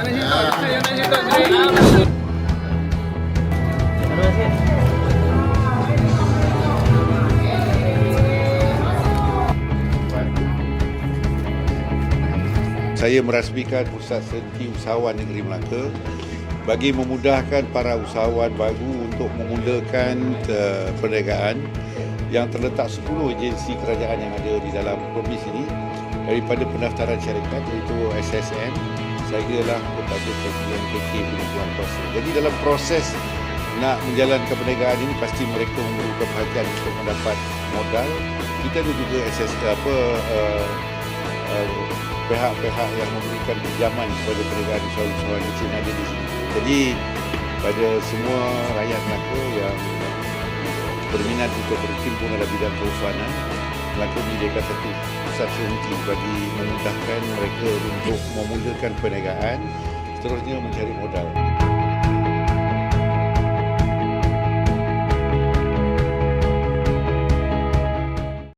Saya merasmikan Pusat Senti Usahawan Negeri Melaka bagi memudahkan para usahawan baru untuk memulakan uh, perniagaan yang terletak 10 agensi kerajaan yang ada di dalam provinsi ini daripada pendaftaran syarikat iaitu SSM sahajalah kepada Presiden KK Penentuan Kuasa. Jadi dalam proses nak menjalankan perniagaan ini pasti mereka memerlukan perhatian untuk mendapat modal. Kita ada juga SS apa uh, uh, pihak-pihak yang memberikan pinjaman kepada perniagaan usahawan-usahawan kecil yang ada di sini. Jadi pada semua rakyat Melaka yang berminat untuk berkecimpung dalam bidang keusahawanan, Melaka menyediakan satu sehenti bagi memudahkan mereka untuk memulakan perniagaan seterusnya mencari modal.